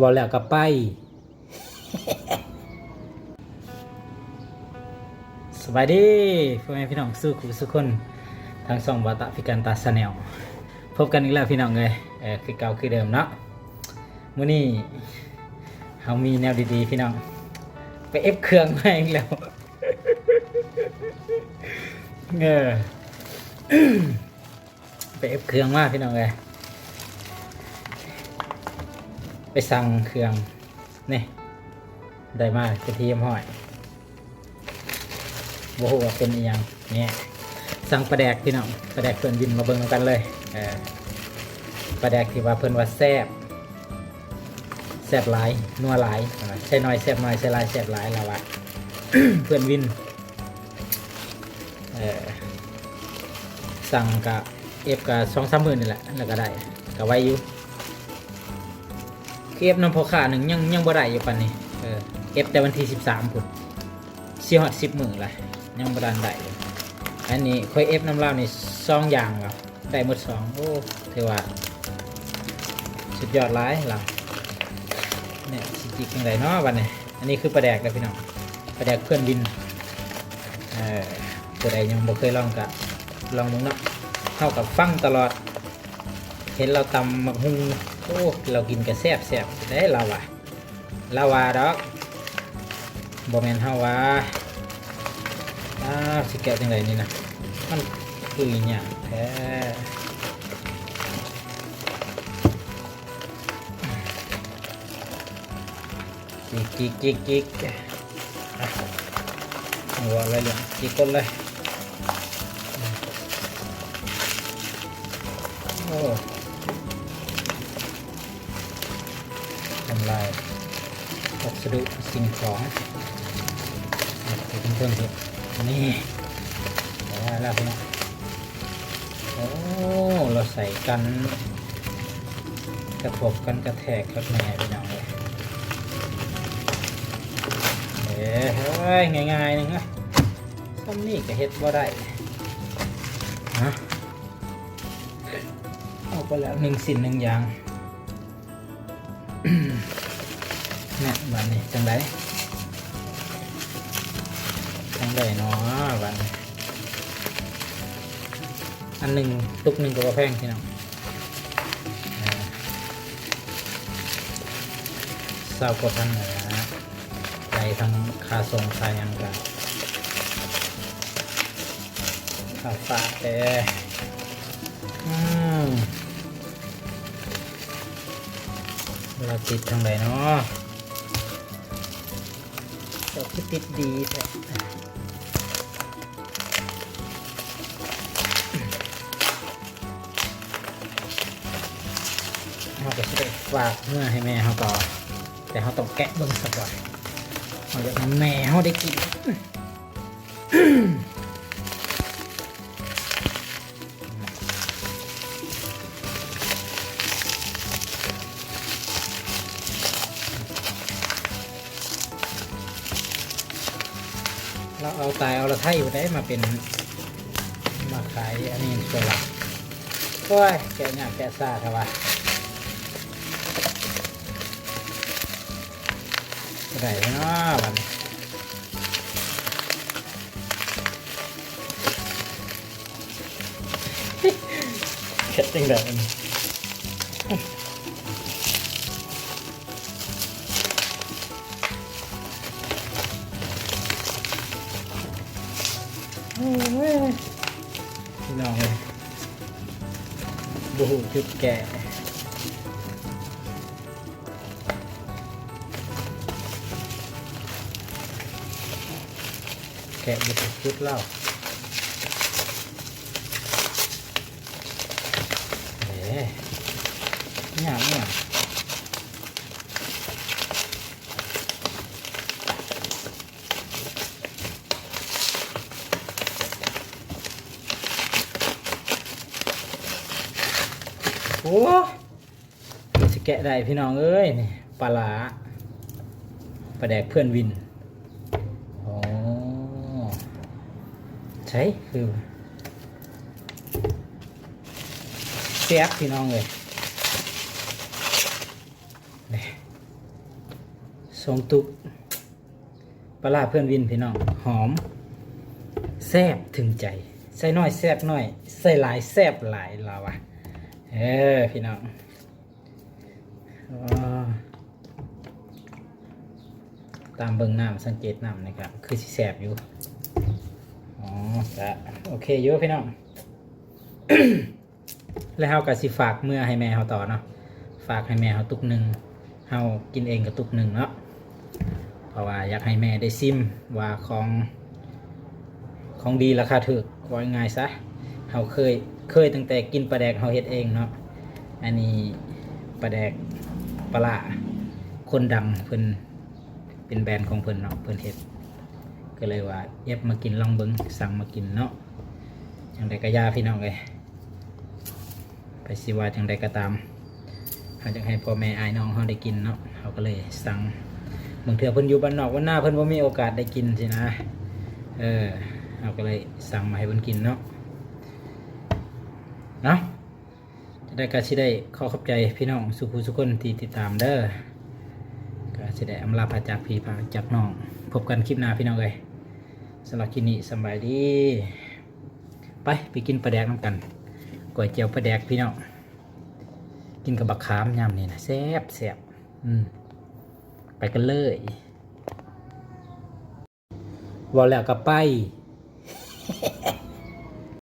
วอลแล้วก็ไป สบายดีพ่อแม่พี่น้องสู้คุสุคนทางสองวาตะพิการตาสแนลพบกันอีกแล้วพี่น้องเลยเออคือเก่าคือเดิมเนาะมื้อนี้เฮามีแนวดีๆพี่น้อง ไปเอฟเครื่องมาอีกแล้วเออไปเอฟเครื่องมาพี่น้องเลย ไปสั่งเครื่องนี่ได้มากกระเทียมหอยโว้โหเป็นอหยังเนี่ยสั่งปลาแดกพี่น้องปลาแดกเพิ่อนบินมาเบิ่งนกันเลยเออปลาแดกที่ว่าเพิ่อนว่าแซ่บแซ่บหลายนัวหลายใช่น้อยแซ่บน้อยใช่หลายแซ่บหลายแล้วว่าเพื่อนวินเออสั่งกะเอฟกะสองสามหมื่นนี่แหละแล้วก็ได้ก็ไว้อยู่ อเอฟน้ำพอขาหนึ่งยังยังบ่ได้อยู่ปันนี้เออเอฟแต่วันที่สิบสามพุ่นสี่หอดสิบหมื่นลยยังบรันได้เลยอันนี้ค่อยเอฟน้ำเล้านี่ซองอย่างเหรอได้หมดสองโอ้ถือว่าสุดยอดร้ายเราเนี่ยสิจิกยังไงเนาะวันนี้อันนี้คือปลาแดกเลยพี่น้องปลาแดกเพื่อนวินเออตัวใดยังบ่เคยลองกะลองมึงเนาะเท่ากับฟังตลอด เห็นเราตำมักฮุง โอ้เรากินกระแซบแซบได้เราว่ะเราวาดอกบอแมนเฮาวาอ้าวสิแกะจังไดนี่นะมันคืออหย่างแท้จิกจิกจิกจิกอะหัวอะไรเหลืองจิกก้นเลยโอ้ ทำลายวัสดุสิ่งของเพื่อนๆที่นี่ได้แล้วพี่น้องโอ้เราใส่กัน กระทบกันกระแทกครับแม่พี่น้องเลยเอ้ยเฮ้ยง่ายๆหนึงนะซ้ำนี่ก็เฮ็ดบ่าได้ฮะเอาไปแล้วหนึ่งสิ่งหนึ่งอย่าง เนี่ยบานนี้จังไดทั้งใดเนาะวันอันหนึ่งตุกหนึ่งก็ว่าแพงพี่น้องอ่าเศร้ากดทั้งเหนือใจทั้งคาทรงคายังกันขาฝากแต่ เราติดทางไหนเนาะเราคือติดดีแท้เราจะได้ฝากเมื่อให้แม่เขาต่อ แต่เขาต้องแกะเบิ่งสักก่อนเราจะทำแม่เขาได้กิน เราเอาตายเอาละไทยอยู่ได้มาเป็นมาขายอันนี้ตัวละโอ้ยแกะหยาบแกะซาเถอะวะไรเนาะมันเข็ดจริงเด้อ พี่น้องเลยบูจุดแก่แกะบุตรชุดเล้าเอ๊ะเนี่ยเนี่ย โอ้จะแกะได้พี่น้องเอ้ยนี่ปลาร้าปลาแดกเพื่อนวินอ๋อใช่คือเสียบพี่น้องเลยนี่สองตุกปลาร้าเพื่อนวินพี่น้องหอมแซบถึงใจ ใส่น้อยแซบน้อย ใส่หลายแซบหลายเราอะ เออพี่น้องตามเบิ่งน้ำสังเกตน้ำนะครับ คือสิแซ่บอยู่ อ๋อจะโอเคอยู่พี่น้อง แล้วเฮาก็สิฝากเมื่อให้แม่เฮาต่อเนาะ ฝากให้แม่เฮาตุกหนึ่งเฮากินเองกับตุกหนึ่งเนาะ เพราะว่าอยากให้แม่ได้ซิมว่าของของดีราคาถูกว่าง่ายซะ เฮาเคยเคยตั้งแต่กินปลาแดกเฮาเฮ็ดเองเนาะอันนี้ปลาแดกปลาคนดังเพิ่นเป็นแบรนด์ของเพิ่นเนาะเพิ่นเฮ็ดก็เลยว่าเย็บมากินลองเบิงสั่งมากินเนาะจังใดก็ยาพี่น้องเลยไปสิว่าจังใดก็ตามเขาจะให้พ่อแม่อายน้องเขาได้กินเนาะเขาก็เลยสั่งบางเทื่อเพิ่นอยู่บ้านนอกวันหน้าเพิ่นบ่มีโอกาสได้กินสินะเออเขาก็เลยสั่งมาให้เพิ่นกินเนาะ เนาะจะได้ก็สิได้ขอขอบใจพี่น้องสุขุสุคนที่ติดตามเด้อก็จะได้อำลาพาจากพี่พาจากน้อง พบกันคลิปหน้าพี่น้องเลยสำหรับคลิปนี้สบายดี ไปไปกินปลาแดกน้ำกันก๋วยเตี๋ยวปลาแดกพี่น้องกินกับบักขามยำนี่นะแซ่บแซ่บอืมไปกันเลยว่าแล้วก็ไป